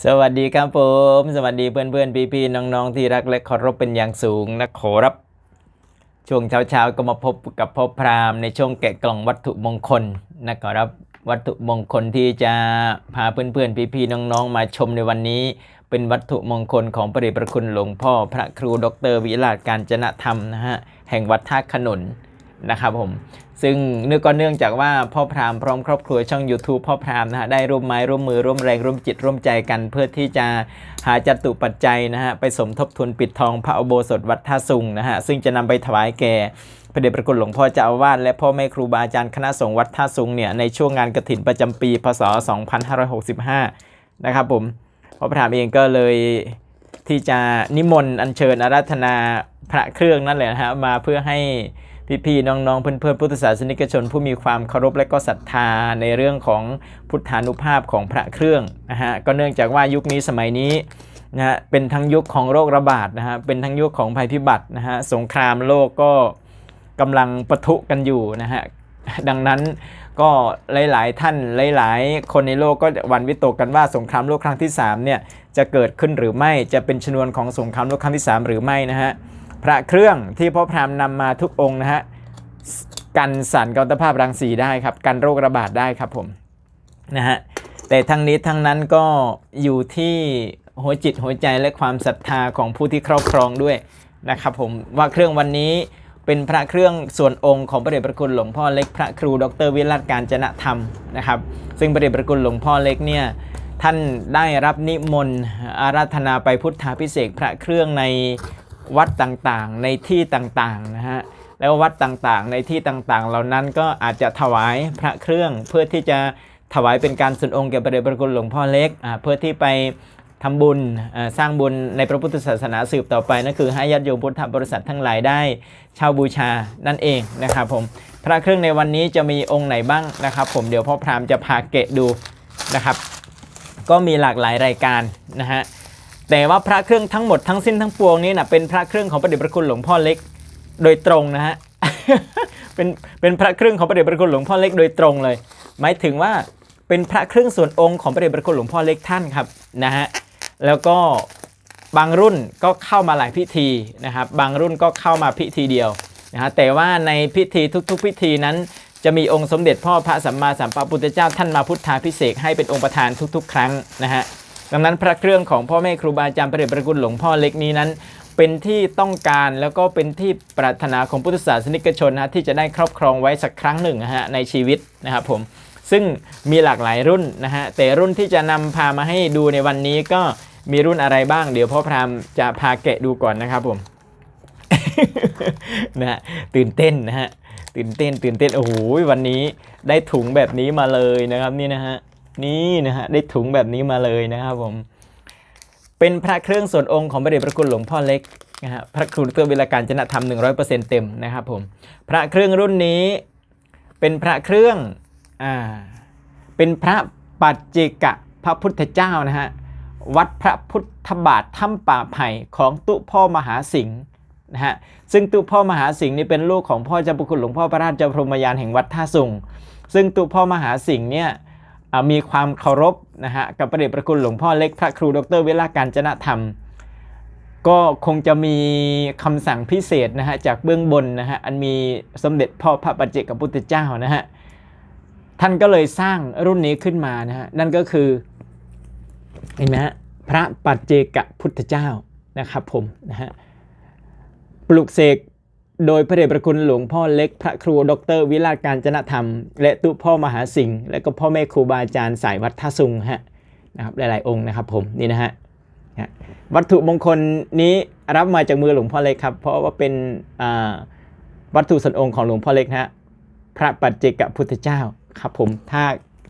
สวัสดีครับผม สวัสดีเพื่อนเพื่อนพี่พี่ๆน้องๆ ที่รักและเคารพเป็นอย่างสูงนะขอรับ ช่วงเช้าๆก็มาพบกับพ่อพราหมณ์ในช่วงแกะกล่องวัตถุมงคลนะขอรับวัตถุมงคลที่จะพาเพื่อนเพื่อนพี่พี่ๆ น้องๆ มาชมในวันนี้ เป็นวัตถุมงคลของพระเดชพระคุณหลวงพ่อ พระครูดอกเตอรวิราชการจนะธรรมนะฮะแห่งวัดท่าขนุน นะครับผมซึ่งเนื่องก็เนื่องจากว่าพ่อพราหมณ์พร้อมครอบครัวช่อง YouTube พ่อพราหมณ์นะฮะได้ร่วมไม้ร่วมมือร่วมแรงร่วมจิตร่วมใจกัน เพื่อที่จะหาจัตุปัจจัยนะฮะไปสมทบทุนปิดทองพระอุโบสถวัดท่าสุงนะฮะซึ่งจะนำไปถวายแก่พระเดชพระคุณหลวงพ่อเจ้าอาวาสและพ่อแม่ครูบาอาจารย์คณะสงฆ์วัดท่าสุงเนี่ยในช่วงงานกฐินประจำปี พศ 2565 นะครับผมพ่อพราหมณ์เองก็เลยที่จะนิมนต์อัญเชิญอาราธนาพระเครื่องนั่นแหละฮะมาเพื่อให้ พี่ๆน้องๆเพื่อนๆพุทธศาสนิกชน ผู้มีความเคารพและก็ศรัทธาในเรื่องของพุทธานุภาพของพระเครื่องนะฮะก็เนื่องจากว่ายุคนี้สมัยนี้นะฮะเป็นทั้งยุคของโรคระบาดนะฮะเป็นทั้งยุคของภัยพิบัตินะฮะสงครามโลกก็กำลังปะทุกันอยู่นะฮะดังนั้นก็หลาย ๆ ท่านหลาย ๆ คนในโลกก็หวันวิตกกันว่าสงครามโลกครั้งที่3เนี่ยจะเกิดขึ้นหรือไม่จะเป็นชนวนของสงครามโลกครั้งที่ 3 หรือไม่นะฮะ พระเครื่องที่พ่อพรามนำมาทุกองค์นะฮะกันสั่นกัตภาพรังสีได้ครับกันโรคระบาดได้ครับผมนะฮะแต่ทั้งนี้ทั้งนั้นก็อยู่ที่หัวจิตหัวใจและความศรัทธาของผู้ที่ครอบครองด้วยนะครับผมว่าเครื่องวันนี้เป็นพระเครื่องส่วนองค์ของพระเดชพระคุณหลวงพ่อเล็กพระครูดรวิรัตการจนะธรรมนะครับ ซึ่งพระเดชพระคุณหลวงพ่อเล็กเนี่ยท่านได้รับนิมนต์อาราธนาไปพุทธาพิเศษกพระเครื่องใน วัดต่างๆ ในที่ต่างๆนะฮะแล้ววัดต่างๆ ในที่ต่างๆ เหล่านั้นก็อาจจะถวายพระเครื่องเพื่อที่จะถวายเป็นการส่วนองค์แก่พระเดชพระคุณหลวงพ่อเล็กเพื่อที่ไปทำบุญสร้างบุญในพระพุทธศาสนาสืบต่อไปนั่นคือให้ญาติโยมพุทธบริษัททั้งหลายได้เช่าบูชานั่นเองนะครับผมพระเครื่องในวันนี้จะมีองค์ไหนบ้างนะครับ ผมเดี๋ยวพ่อพรามจะพาเกะดูนะครับ ก็มีหลากหลายรายการนะฮะ แต่ว่าพระเครื่องทั้งหมดทั้งสิ้นทั้งปวงนี้นะเป็นพระเครื่องของพระเดชพระคุณหลวงพ่อเล็กโดยตรงนะฮะเป็นเป็นพระเครื่องของพระเดชพระคุณหลวงพ่อเล็กโดยตรงเลย หมายถึงว่าเป็นพระเครื่องส่วนองค์ของพระเดชพระคุณหลวงพ่อเล็กท่านครับนะฮะแล้วก็บางรุ่นก็เข้ามาหลายพิธีนะครับ บางรุ่นก็เข้ามาพิธีเดียวนะฮะแต่ว่าในพิธีทุกๆ พิธีนั้น จะมีองค์สมเด็จพ่อพระสัมมาสัมพุทธเจ้าท่านมาพุทธาพิเศษให้เป็นองค์ประธานทุก ๆ ครั้งนะฮะ ดังนั้นพระเครื่องของพ่อแม่ครูบาอาจารย์พระเดชพระคุณหลวงพ่อเล็กนี้นั้น เป็นที่ต้องการแล้วก็เป็นที่ปรารถนาของพุทธศาสนิกชนนะที่จะได้ครอบครองไว้สักครั้งหนึ่งนะฮะในชีวิตนะครับผมซึ่งมีหลากหลายรุ่นนะฮะแต่รุ่นที่จะนำพามาให้ดูในวันนี้ก็มีรุ่นอะไรบ้าง เดี๋ยวพ่อพรามจะพาแกะดูก่อนนะครับผมนะฮะตื่นเต้นนะฮะตื่นเต้นตื่นเต้นโอ้โหวันนี้ได้ถุงแบบนี้มาเลยนะครับนี่นะฮะ นี่นะฮะได้ถุงแบบนี้มาเลยนะครับผม เป็นพระเครื่องส่วนองค์ของพระเดชพระคุณหลวงพ่อเล็กนะฮะพระครูดรวิลาการจนธรรม 100%เต็มนะครับผม พระเครื่องรุ่นนี้เป็นพระเครื่องอ่าเป็นพระปัจเจกะพระพุทธเจ้านะฮะวัดพระพุทธบาทถ้ำป่าไผ่ของตุพ่อมหาสิงห์นะฮะซึ่งตุพ่อมหาสิงห์นี่เป็นลูกของพ่อเจ้าประคุณหลวงพ่อพระราชพรหมยานแห่งวัดท่าสุงซึ่งตุพ่อมหาสิงห์เนี่ย มีความเคารพนะฮะกับพระเดชพระคุณหลวงพ่อเล็กพระครูดรเวลาการจนะธรรม ก็คงจะมีคำสั่งพิเศษนะฮะจากเบื้องบนนะฮะอันมีสมเด็จพ่อพระปัจเจกพุทธเจ้านะฮะท่านก็เลยสร้างรุ่นนี้ขึ้นมานะฮะนั่นก็คือเห็นไหมฮะพระปัจเจกพุทธเจ้านะครับผมนะฮะปลุกเสก โดยพระเดชพระคุณหลวงพ่อเล็กพระครูดร วิราการจนธรรม และตุพ่อมหาสิงห์และก็พ่อแม่ครูบาอาจารย์สายวัดท่าสุงฮะนะครับหลาย ๆ องค์นะครับผมนี่นะฮะวัตถุมงคลนี้รับมาจากมือหลวงพ่อเล็กครับ เพราะว่าเป็นวัตถุส่วนองค์ของหลวงพ่อเล็กนะฮะพระปัจเจกพุทธเจ้าครับผมถ้า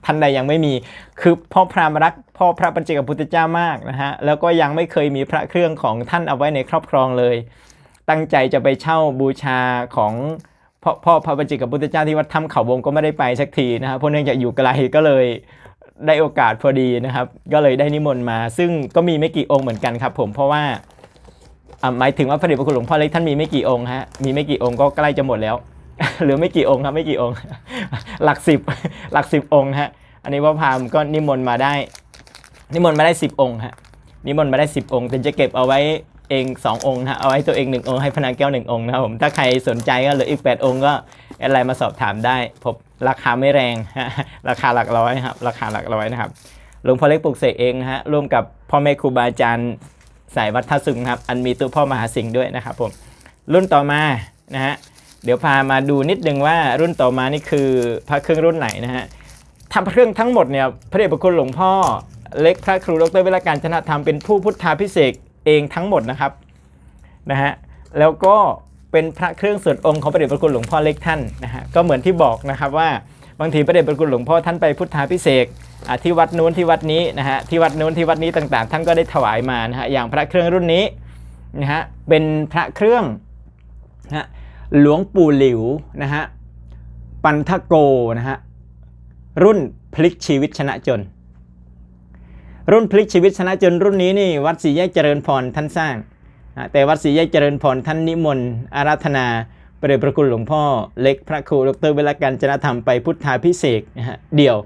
ท่านใดยังไม่มีคือพ่อพรามรักพ่อพระปัจเจกพุทธเจ้ามากนะฮะแล้วก็ยังไม่เคยมีพระเครื่องของท่านเอาไว้ในครอบครองเลย ตั้งใจจะไปเช่าบูชาของพ่อพ่อพระบัญจิกับพุทธเจ้าที่วัดถ้ำเขาวงก็ไม่ได้ไปสักทีนะครับเพราะเนื่องจากอยู่ไกลก็เลยได้โอกาสพอดีนะครับ ก็เลยได้นิมนต์มา ซึ่งก็มีไม่กี่องค์เหมือนกันครับ ผมเพราะว่าหมายถึงว่าพระเดชพระคุณหลวงพ่อเล็กท่านมีไม่กี่องค์ฮะมีไม่กี่องค์ก็ใกล้จะหมดแล้วหลือไม่กี่องค์ครับไม่กี่องค์ หลักสิบหลักสิบองค์ฮะอันนี้ว่าพามก็นิมนต์มาได้ นิมนต์มาได้10องค์ฮะนิมนต์มาได้10องค์แต่จะเก็บเอาไว้ เอง 2 องค์นะฮะเอาไว้ตัวเอง 1 องค์ให้พนักแก้ว 1 องค์นะครับผมถ้าใครสนใจก็เหลืออีก 8 องค์ก็อดไลน์มาสอบถามได้ผมราคาไม่แรงฮะราคาหลักร้อยครับราคาหลักร้อยนะครับหลวงพ่อเล็กปลุกเสกเองนะฮะร่วมกับพ่อแม่ครูบาอาจารย์สายวัดท่าสุงครับอันมีตัวพ่อมหาสิงห์ด้วยนะครับผมรุ่นต่อมานะฮะเดี๋ยวพามาดูนิดนึงว่ารุ่นต่อมานี่คือพระเครื่องรุ่นไหนนะฮะทำเครื่องทั้งหมดเนี่ยพระเดชพระคุณหลวงพ่อเล็กพระครูดรเวลาการชนะธรรมเป็นผู้พุทธาพิเศษ เองทั้งหมดนะครับนะฮะแล้วก็เป็นพระเครื่องส่วนองค์ของพระเดชพระคุณหลวงพ่อเล็กท่านนะฮะก็เหมือนที่บอกนะครับว่าบางทีพระเดชพระคุณหลวงพ่อท่านไปพุทธาพิเศษที่วัดนู้นที่วัดนี้นะฮะที่วัดนู้นที่วัดนี้ต่างๆ ท่านก็ได้ถวายมานะฮะอย่างพระเครื่องรุ่นนี้นะฮะเป็นพระเครื่องนะฮะหลวงปู่หลิวนะฮะปันทโกนะฮะรุ่นพลิกชีวิตชนะจน รุ่นพลิกชีวิตชนะจนรุ่นนี้นี่วัดศรีแยกเจริญพรท่านสร้าง แต่วัดศรีแยกเจริญพรท่านนิมนต์อาราธนาประเดชพระคุณหลวงพ่อเล็กพระครูดรเวลาการจนธรรมไปพุทธาพิเศษนะฮะเดี่ยว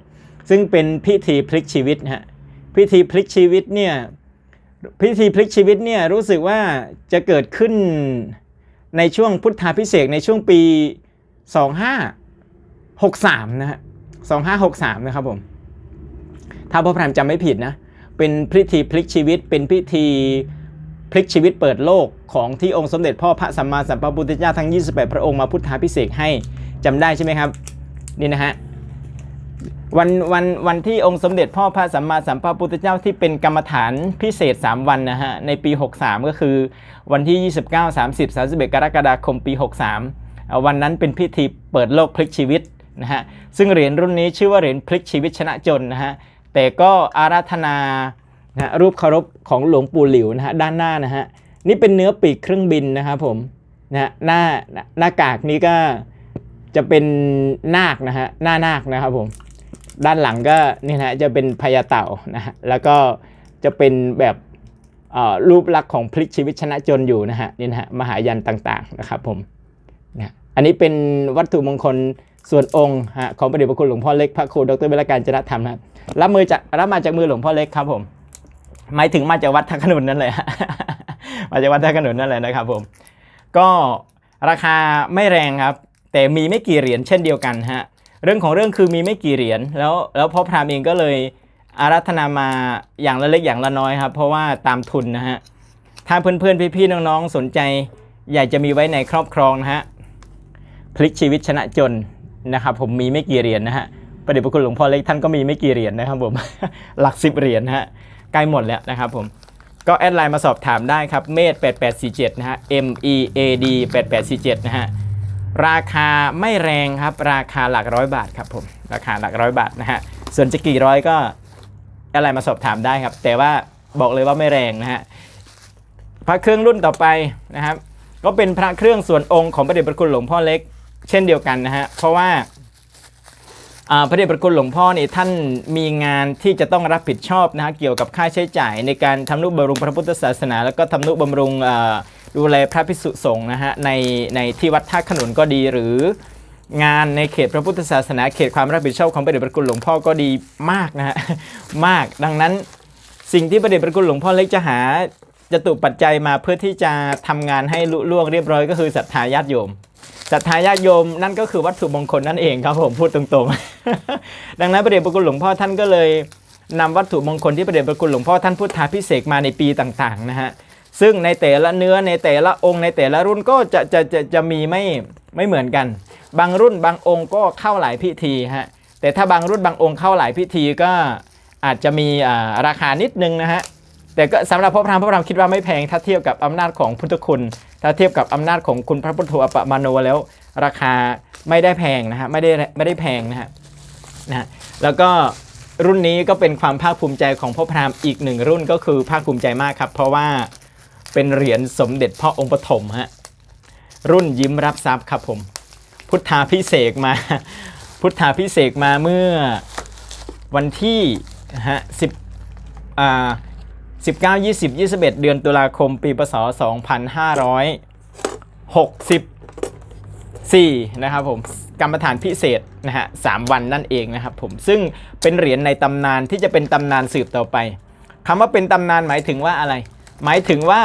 ซึ่งเป็นพิธีพลิกชีวิตฮะพิธีพลิกชีวิตเนี่ยพิธีพลิกชีวิตเนี่ยรู้สึกว่าจะเกิดขึ้นในช่วงพุทธาพิเศษในช่วงปี 2563 นะฮะ 2563 นะครับผม ถ้าพ่อพรามจำไม่ผิดนะ เป็นพิธีพลิกชีวิต เป็นพิธีพลิกชีวิตเปิดโลกของที่องค์สมเด็จพ่อพระสัมมาสัมพุทธเจ้าทั้ง 28 พระองค์มาพุทธาพิเศษให้จำได้ใช่ไหมครับนี่นะฮะวันวันวันที่องค์สมเด็จพ่อพระสัมมาสัมพุทธเจ้าที่เป็นกรรมฐานพิเศษ 3 วันนะฮะในปี 63 ก็คือวันที่ 29 30 31 กรกฎาคมปี 63 วันนั้นเป็นพิธีเปิดโลกพลิกชีวิตนะฮะซึ่งเหรียญรุ่นนี้ชื่อว่าเหรียญพลิกชีวิตชนะจนนะฮะ แต่ก็อาราธนานะรูปเคารพของหลวงปู่หลิวนะฮะด้านหน้านะฮะนี่เป็นเนื้อปีกเครื่องบินนะครับผมนะฮะหน้าหน้ากากนี้ก็จะเป็นนาคนะฮะหน้านาคนะครับผมด้านหลังก็นี่นะฮะจะเป็นพญาเต่านะฮะแล้วก็จะเป็นแบบรูปลักษณ์ของพลิกชีวิตชนะจนอยู่นะฮะนี่นะฮะมหายันต่างๆนะครับผมนะอันนี้เป็นวัตถุมงคลส่วนองค์ฮะของพระเดชพระคุณหลวงพ่อเล็กพระครูดรเวลาการจนธรรมนะครับ รับมือจากรับมาจากมือหลวงพ่อเล็กครับผมหมายถึงมาจากวัดท่าขนุนนั่นเลยมาจากวัดท่าขนุนนั่นแหละนะครับผม ก็ราคาไม่แรงครับ แต่มีไม่กี่เหรียญเช่นเดียวกันฮะเรื่องของเรื่องคือมีไม่กี่เหรียญแล้วแล้วพ่อพรามเองก็เลยอารัธนามาอย่างละเล็กอย่างละน้อยครับ เพราะว่าตามทุนนะฮะถ้าเพื่อนๆพี่ๆน้องๆสนใจ อยากจะมีไว้ในครอบครองนะฮะพลิกชีวิตชนะจนนะครับผมมีไม่กี่เหรียญนะฮะ ประเดชพระคุณหลวงพ่อเล็กท่านก็มีไม่กี่เหรียญนะครับผม หลักสิบเหรียญฮะใกล้หมดแล้วนะครับผม ก็แอดไลน์มาสอบถามได้ครับเมด8847นะฮะ M E A D 8847นะฮะราคาไม่แรงครับ ราคาหลักร้อยบาทครับผมราคาหลักร้อยบาทนะฮะส่วนจะกี่ร้อยก็อะไรมาสอบถามได้ครับ แต่ว่าบอกเลยว่าไม่แรงนะฮะพระเครื่องรุ่นต่อไปนะครับ ก็เป็นพระเครื่องส่วนองค์ของพระเดชพระคุณหลวงพ่อเล็ก เช่นเดียวกันนะฮะเพราะว่า พระเดชพระคุณหลวงพ่อนี่ท่านมีงานที่จะต้องรับผิดชอบนะฮะเกี่ยวกับค่าใช้จ่าย ในการทำนุบำรุงพระพุทธศาสนา แล้วก็ทำนุบำรุงดูแลพระภิกษุสงฆ์นะฮะในในที่วัดท่าขนุนก็ดีหรืองานในเขตพระพุทธศาสนา เขตความรับผิดชอบของพระเดชพระคุณหลวงพ่อก็ดีมากนะฮะมากดังนั้นสิ่งที่พระเดชพระคุณหลวงพ่อเล็กจะหาจะตุปัจจัยมาเพื่อที่จะทำงานให้ลุล่วงเรียบร้อยก็คือศรัทธาญาติโยม ศรัทธาญาติโยมนั่นก็คือวัตถุมงคลนั่นเองครับผมพูดตรงๆ ดังนั้นพระเดชพระคุณหลวงพ่อท่านก็เลยนำวัตถุมงคลที่พระเดชพระคุณหลวงพ่อท่านพุทธาพิเศษมาในปีต่างๆนะฮะซึ่งในแต่ละเนื้อในแต่ละองค์ในแต่ละรุ่นก็จะจะจะจะมีไม่ไม่เหมือนกัน บางรุ่นบางองค์ก็เข้าหลายพิธีฮะแต่ถ้าบางรุ่นบางองค์เข้าหลายพิธีก็อาจจะมีราคานิดนึงนะฮะแต่ก็สำหรับพระพรามพระพรามคิดว่าไม่แพงถ้าเทียบกับอำนาจของพุทธคุณ ถ้าเทียบกับอำนาจของคุณพระพุทโธอปมาโนแล้วราคาไม่ได้แพงนะฮะไม่ได้ไม่ได้แพงนะฮะนะแล้วก็รุ่นนี้ก็เป็นความภาคภูมิใจของพ่อพราหมณ์อีกหนึ่งรุ่นก็คือภาคภูมิใจมากครับ เพราะว่าเป็นเหรียญสมเด็จพ่อองค์ปฐมฮะรุ่นยิ้มรับทรัพย์ครับผม พุทธาพิเศษมา พุทธาพิเศษมาเมื่อวันที่ฮะสิบอ่า สิบเก้ายี่สิบยี่สิบเอ็ดเดือนตุลาคมปีพศสองพันห้าร้อยหกสิบสี่นะครับผมกรรมฐานพิเศษนะฮะสามวันนั่นเองนะครับผมซึ่งเป็นเหรียญในตำนานที่จะเป็นตำนานสืบต่อไปคำว่าเป็นตำนานหมายถึงว่าอะไร หมายถึงว่า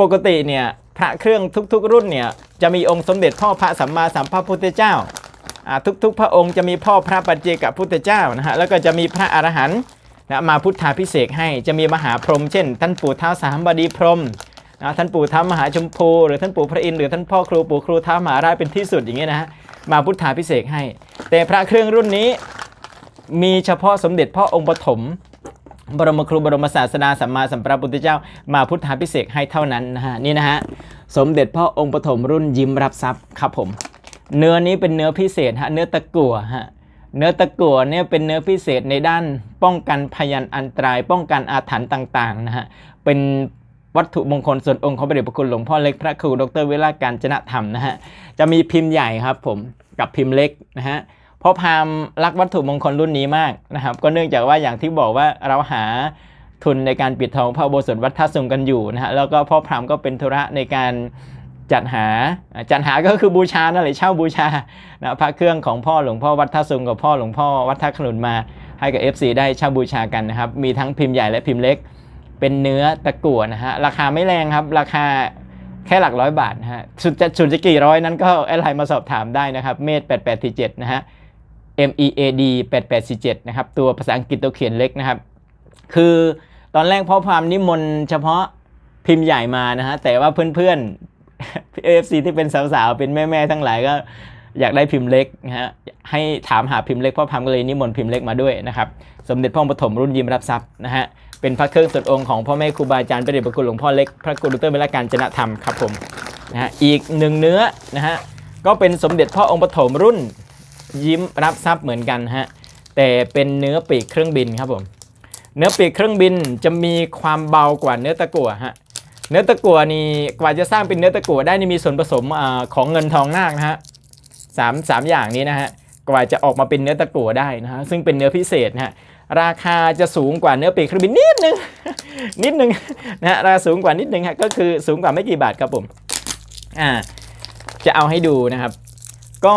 ปกติเนี่ยพระเครื่องทุกๆ รุ่นเนี่ยจะมีองค์สมเด็จพ่อพระสัมมาสัมพุทธเจ้าอ่าทุกๆ พระองค์จะมีพ่อพระปัจเจกพุทธเจ้านะฮะแล้วก็จะมีพระอรหันต์ นะมาพุทธาพิเศษให้จะมีมหาพรหมเช่น ท่านปู่ท้าวสามบดีพรหมนะท่านปู่ท้าวมหาชมพูหรือท่านปู่พระอินทร์หรือท่านพ่อครูปู่ครูท้าวมหาราชเป็นที่สุดอย่างเงี้ยนะฮะมาพุทธาพิเศษให้ แต่พระเครื่องรุ่นนี้มีเฉพาะสมเด็จพ่อองค์ปฐมบรมครูบรมศาสดาสัมมาสัมพุทธเจ้า มาพุทธาพิเศษให้เท่านั้นนะฮะนี่นะฮะสมเด็จพ่อองค์ปฐมรุ่นยิ้มรับทรัพย์ครับผม เนื้อนี้เป็นเนื้อพิเศษฮะเนื้อตะกั่วฮะ เนื้อตะกั่วเนี่ยเป็นเนื้อพิเศษในด้านป้องกันพยันอันตราย ป้องกันอาถรรพ์ต่างๆนะฮะเป็นวัตถุมงคลส่วนองค์ของพระเดชพระคุณหลวงพ่อเล็กพระครูดรเวลาการจนะธรรมนะฮะจะมีพิมพ์ใหญ่ครับผมกับพิมพ์เล็กนะฮะเพราะพามรักวัตถุมงคลรุ่นนี้มากนะครับ ก็เนื่องจากว่าอย่างที่บอกว่าเราหาทุนในการปิดทองพระโบสถวัดท่าสุงกันอยู่นะฮะแล้วก็พ่อพรามก็เป็นธุระในการ จัดหาจัดหาก็คือบูชานั่นแหละเช่าบูชานะพระเครื่องของพ่อหลวงพ่อวัดท่าสุงกับพ่อหลวงพ่อวัดท่าขนุนมาให้กับ FC ได้เช่าบูชากันนะครับ มีทั้งพิมพ์ใหญ่และพิมพ์เล็ก เป็นเนื้อตะกั่วนะฮะ ราคาไม่แรงครับ ราคาแค่หลักร้อยบาทนะฮะสุดจะสุดจะกี่ร้อยนั้นก็แอดไลน์มาสอบถามได้นะครับ เมตร8847 นะฮะ MEAD 8847 นะครับ ตัวภาษาอังกฤษตัวเขียนเล็กนะครับ คือตอนแรกพ่อพามนิมนต์เฉพาะพิมพ์ใหญ่มานะฮะ แต่ว่าเพื่อนๆ AFC ที่เป็นสาวๆ เป็นแม่ๆ ทั้งหลายก็อยากได้พิมพ์เล็กนะฮะ ให้ถามหาพิมพ์เล็กพ่อพามก็เลยนิมนต์พิมพ์เล็กมาด้วยนะครับ สมเด็จพ่อปฐมรุ่นยิ้มรับทรัพย์นะฮะ เป็นพระเครื่องส่วนองค์ของพ่อแม่ครูบาอาจารย์พระเดชพระคุณหลวงพ่อเล็ก พระกุฎเตอร์เวลาการจนธรรมครับผมนะฮะ อีกหนึ่งเนื้อนะฮะ ก็เป็นสมเด็จพ่อองค์ปฐมรุ่นยิ้มรับทรัพย์เหมือนกันฮะ แต่เป็นเนื้อปีกเครื่องบินครับผม เนื้อปีกเครื่องบินจะมีความเบากว่าเนื้อตะกั่วฮะ เนื้อตะกั่วนี่กว่าจะสร้างเป็นเนื้อตะกั่วได้นี่มีส่วนผสมอของเงินทองนาคนะฮะสามสามอย่างนี้นะฮะกว่าจะออกมาเป็นเนื้อตะกั่วได้นะฮะซึ่งเป็นเนื้อพิเศษนะฮะราคาจะสูงกว่าเนื้อปีกเครื่องบินนิดนึงนิดนึงนะฮะราคาสูงกว่านิดนึงฮะก็คือสูงกว่าไม่กี่บาทครับผมอ่าจะเอาให้ดูนะครับ ก็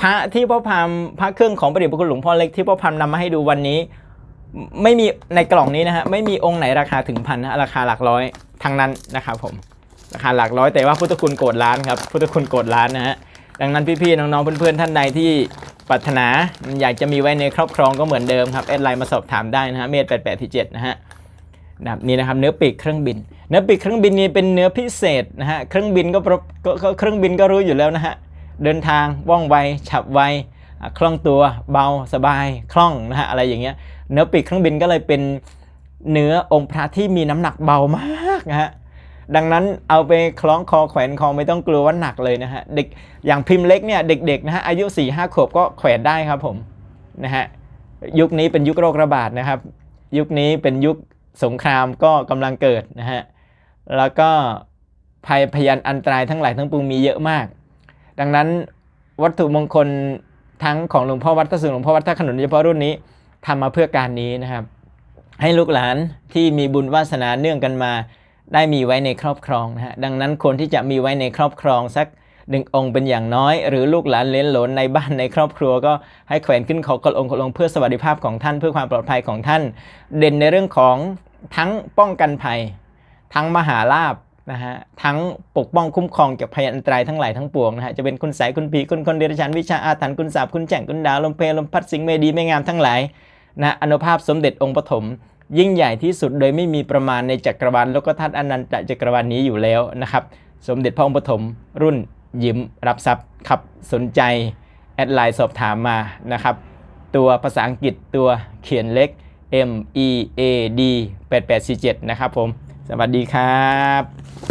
พระที่พ่อพามพระเครื่องของพระเดชพระคุณหลวงพ่อเล็กที่พ่อพามนำมาให้ดูวันนี้ ไม่มีในกล่องนี้นะฮะไม่มีองค์ไหนราคาถึงพันนะราคาหลักร้อยทั้งนั้นนะครับผมราคาหลักร้อยแต่ว่าพุทธคุณโกดล้านครับพุทธคุณโกดล้านนะฮะดังนั้นพี่ๆน้องๆเพื่อนๆท่านใดที่ปรารถนาอยากจะมีไว้ในครอบครองก็เหมือนเดิมครับแอดไลน์มาสอบถามได้นะฮะเมตรแปดแปดที่เจ็ดนะฮะนะนี่นะครับเนื้อปีกเครื่องบิน เนื้อปีกเครื่องบินนี้เป็นเนื้อพิเศษนะฮะเครื่องบินก็ก็เครื่องบินก็รู้อยู่แล้วนะฮะเดินทางว่องไวฉับไว คล่องตัวเบาสบายคล่องนะฮะอะไรอย่างเงี้ยเนื้อปีกเครื่องบินก็เลยเป็นเนื้อองค์พระที่มีน้ำหนักเบามากนะฮะดังนั้นเอาไปคล้องคอแขวนคอไม่ต้องกลัวว่าหนักเลยนะฮะเด็กอย่างพิมพ์เล็กเนี่ยเด็กๆนะฮะอายุ4ี่ห้าขวบก็แขวนได้ครับผมนะฮะยุคนี้เป็นยุคโรคระบาดนะครับ ยุคนี้เป็นยุคสงครามก็กำลังเกิดนะฮะแล้วก็ภัยพยันอันตรายทั้งหลายทั้งปวงมีเยอะมาก ดังนั้นวัตถุมงคล ทั้งของหลวงพ่อวัดพระสุงหลวงพ่อวัดท่าขนุนเฉพาะรุ่นนี้ทำมาเพื่อการนี้นะครับ ให้ลูกหลานที่มีบุญวาสนาเนื่องกันมา ได้มีไว้ในครอบครองนะฮะดังนั้นคนที่จะมีไว้ในครอบครองสักหนึ่งองค์เป็นอย่างน้อย หรือลูกหลานเล้นหลนในบ้านในครอบครัวก็ให้แขวนขึ้นขอกระองค์กระองเพื่อสวัสดิภาพของท่านเพื่อความปลอดภัยของท่าน เด่นในเรื่องของทั้งป้องกันภัย ทั้งมหาลาบ นะฮะทั้งปกป้องคุ้มครองจากภัยอันตรายทั้งหลายทั้งปวงนะฮะจะเป็นคุณสายคุณผีคุณคนเดรัจฉานวิชาอาถรรพ์คุณสาบคุณแจ่งคุณดาวลมเพลลมพัดสิงห์เมดีไม่งามทั้งหลายนะอนุภาพสมเด็จองค์ปฐมยิ่งใหญ่ที่สุดโดยไม่มีประมาณในจักรวาลโลกธาตุอนันตจักรวาลนี้อยู่แล้วนะครับ สมเด็จพระองค์ปฐมรุ่นยิ้มรับทรัพย์ครับสนใจแอดไลน์สอบถามมานะครับ ตัวภาษาอังกฤษตัวเขียนเล็ก M E A D 8847 นะครับผม สวัสดีครับ